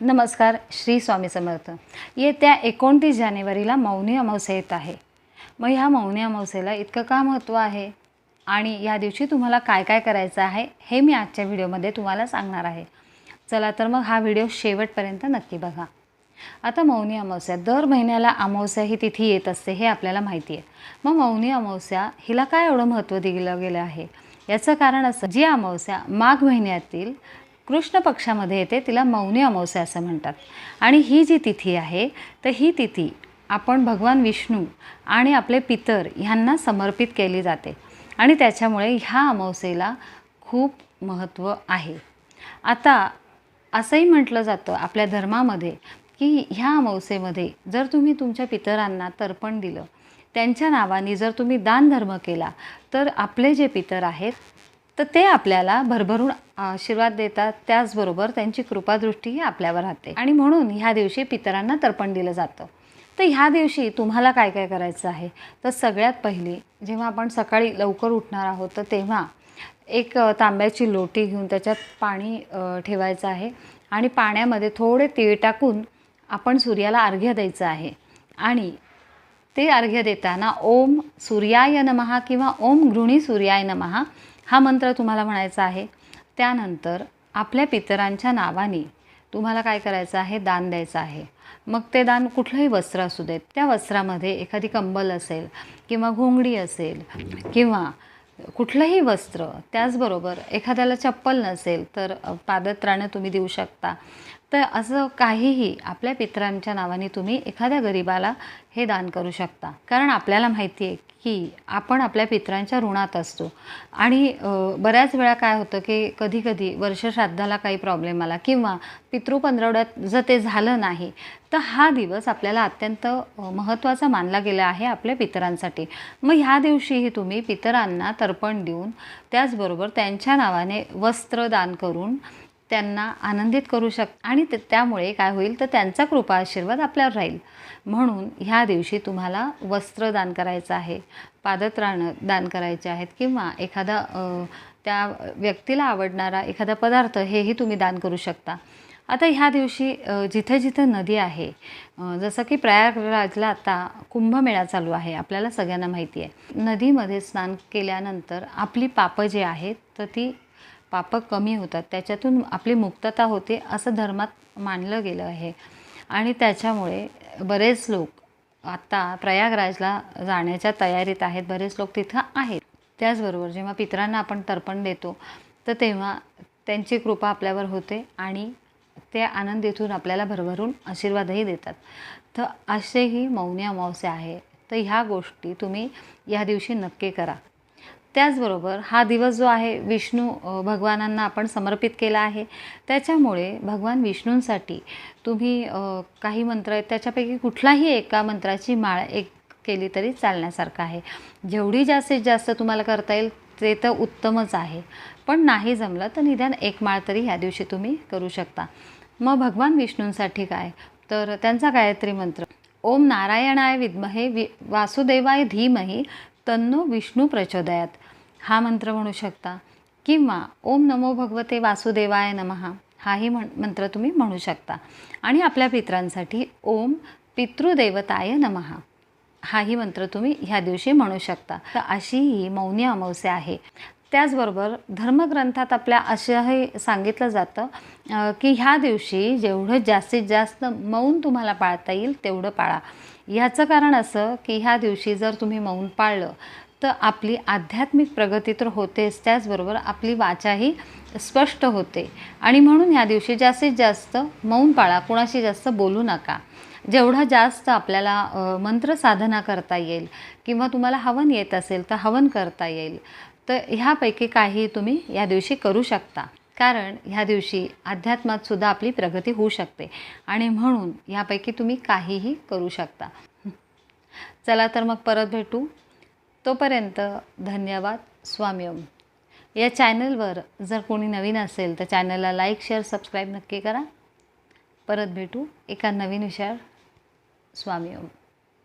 नमस्कार श्री स्वामी समर्थ. येत्या एकोणतीस जानेवारीला मौनी अमावस्या येत आहे. मग ह्या मौनी अमावस्येला इतकं का महत्त्व आहे? आणि या दिवशी तुम्हाला काय काय करायचं आहे हे मी आजच्या व्हिडिओमध्ये तुम्हाला सांगणार आहे. चला तर मग हा व्हिडिओ शेवटपर्यंत नक्की बघा. आता मौनी अमावस्या दर महिन्याला अमावस्या ही तिथी येत असते हे आपल्याला माहिती आहे. मग मौनी अमावस्या हिला काय एवढं महत्त्व दिलं गेलं आहे? याचं कारण असं जी अमावस्या माघ महिन्यातील कृष्ण पक्षामध्ये येते तिला मौनी अमावस्या असं म्हणतात. आणि ही जी तिथी आहे तर ही तिथी आपण भगवान विष्णू आणि आपले पितर ह्यांना समर्पित केली जाते. आणि त्याच्यामुळे ह्या अमावस्येला खूप महत्त्व आहे. आता असंही म्हटलं जातं आपल्या धर्मामध्ये की ह्या अमावस्येमध्ये जर तुम्ही तुमच्या पितरांना तर्पण दिलं त्यांच्या नावाने जर तुम्ही दानधर्म केला तर आपले जे पितर आहेत तर ते आपल्याला भरभरून आशीर्वाद देतात. त्याचबरोबर त्यांची कृपादृष्टीही आपल्यावर राहते. आणि म्हणून ह्या दिवशी पितरांना तर्पण दिलं जातं. तर ह्या दिवशी तुम्हाला काय काय करायचं आहे? तर सगळ्यात पहिली जेव्हा आपण सकाळी लवकर उठणार आहोत तर तेव्हा एक तांब्याची लोटी घेऊन त्याच्यात पाणी ठेवायचं आहे. आणि पाण्यामध्ये थोडे तीळ टाकून आपण सूर्याला अर्घ्य द्यायचं आहे. आणि ते अर्घ्य देताना ओम सूर्याय नमहा किंवा ओम गृणी सूर्याय नमहा हा मंत्र तुम्हाला म्हणायचा आहे. त्यानंतर आपल्या पितरांच्या नावाने तुम्हाला काय करायचं आहे? दान द्यायचं आहे. मग ते दान कुठलंही वस्त्र असू देत त्या वस्त्रामध्ये एखादी कंबल असेल किंवा घोंगडी असेल किंवा कुठलंही वस्त्र त्याचबरोबर एखाद्याला चप्पल नसेल तर पादत्राणं तुम्ही देऊ शकता. तर असं काहीही आपल्या पितरांच्या नावाने तुम्ही एखाद्या गरिबाला हे दान करू शकता. कारण आपल्याला माहिती आहे की आपण आपल्या पितरांच्या ऋणात असतो. आणि बऱ्याच वेळा काय होतं की कधी कधी वर्षश्राद्धाला काही प्रॉब्लेम आला किंवा पितृपंधरवड्यात जर ते झालं नाही तर हा दिवस आपल्याला अत्यंत महत्त्वाचा मानला गेला आहे आपल्या पितरांसाठी. मग ह्या दिवशीही तुम्ही पितरांना तर्पण देऊन त्याचबरोबर त्यांच्या नावाने वस्त्र दान करून त्यांना आनंदित करू शक आणि ते- त्यामुळे काय होईल तर त्यांचा कृपा आशीर्वाद आपल्यावर राहील. म्हणून ह्या दिवशी तुम्हाला वस्त्र दान करायचं आहे पादत्राणं दान करायचे आहेत किंवा एखादा त्या व्यक्तीला आवडणारा एखादा पदार्थ हेही तुम्ही दान करू शकता. आता ह्या दिवशी जिथे जिथे नदी आहे जसं की प्रयागराजला आता कुंभमेळा चालू आहे आपल्याला सगळ्यांना माहिती आहे. नदीमध्ये स्नान केल्यानंतर आपली पापं जी आहेत तर ती पापं कमी होतात त्याच्यातून आपली मुक्तता होते असं धर्मात मानलं गेलं आहे. आणि त्याच्यामुळे बरेच लोक आत्ता प्रयागराजला जाण्याच्या तयारीत आहेत बरेच लोक तिथं आहेत. त्याचबरोबर जेव्हा पितरांना आपण तर्पण देतो तर तेव्हा त्यांची कृपा आपल्यावर होते आणि ते आनंद इथून आपल्याला भरभरून आशीर्वादही देतात. तर असेही मौनी अमावस्या आहे. तर ह्या गोष्टी तुम्ही या दिवशी नक्की करा. त्याचबरोबर हा दिवस जो आहे विष्णू भगवानांना आपण समर्पित केला आहे. त्याच्यामुळे भगवान विष्णूंसाठी तुम्ही काही मंत्र आहेत. त्याच्यापैकी कुठलाही एका मंत्राची माळ एक केली तरी चालण्यासारखं आहे. जेवढी जास्तीत जास्त तुम्हाला करता येईल ते तर उत्तमच आहे. पण नाही जमलं तर निदान एक माळ तरी ह्या दिवशी तुम्ही करू शकता. मग भगवान विष्णूंसाठी काय? तर त्यांचा गायत्री मंत्र ओम नारायणाय विद्महे वि वासुदेवाय धीमही तन्नो विष्णू प्रचोदयात. हा मंत्र म्हणू शकता. किंवा ओम नमो भगवते वासुदेवाय नमहा हाही म्हण मंत्र तुम्ही म्हणू शकता. आणि आपल्या पित्रांसाठी ओम पितृदेवताय नमहा हाही मंत्र तुम्ही ह्या दिवशी म्हणू शकता. तर अशी ही मौनी अमावस्या आहे. त्याचबरोबर धर्मग्रंथात आपल्या असंही सांगितलं जातं की ह्या दिवशी जेवढं जास्तीत जास्त मौन तुम्हाला पाळता येईल तेवढं पाळा. ह्याचं कारण असं की ह्या दिवशी जर तुम्ही मौन पाळलं तर आपली आध्यात्मिक प्रगती तर होतेच त्याचबरोबर आपली वाचाही स्पष्ट होते. आणि म्हणून ह्या दिवशी जास्तीत जास्त मौन पाळा कुणाशी जास्त बोलू नका. जेवढा जास्त आपल्याला मंत्र साधना करता येईल किंवा तुम्हाला हवन येत असेल तर हवन करता येईल. तर ह्यापैकी काही तुम्ही या दिवशी करू शकता. कारण ह्या दिवशी अध्यात्मात सुद्धा आपली प्रगती होऊ शकते. आणि म्हणून ह्यापैकी तुम्ही काहीही करू शकता. चला तर मग परत भेटू. तोपर्यंत धन्यवाद स्वामीओम. या चॅनलवर जर कोणी नवीन असेल तर चॅनलला लाईक शेअर सबस्क्राईब नक्की करा. परत भेटू एका नवीन विषयावर. स्वामी ओम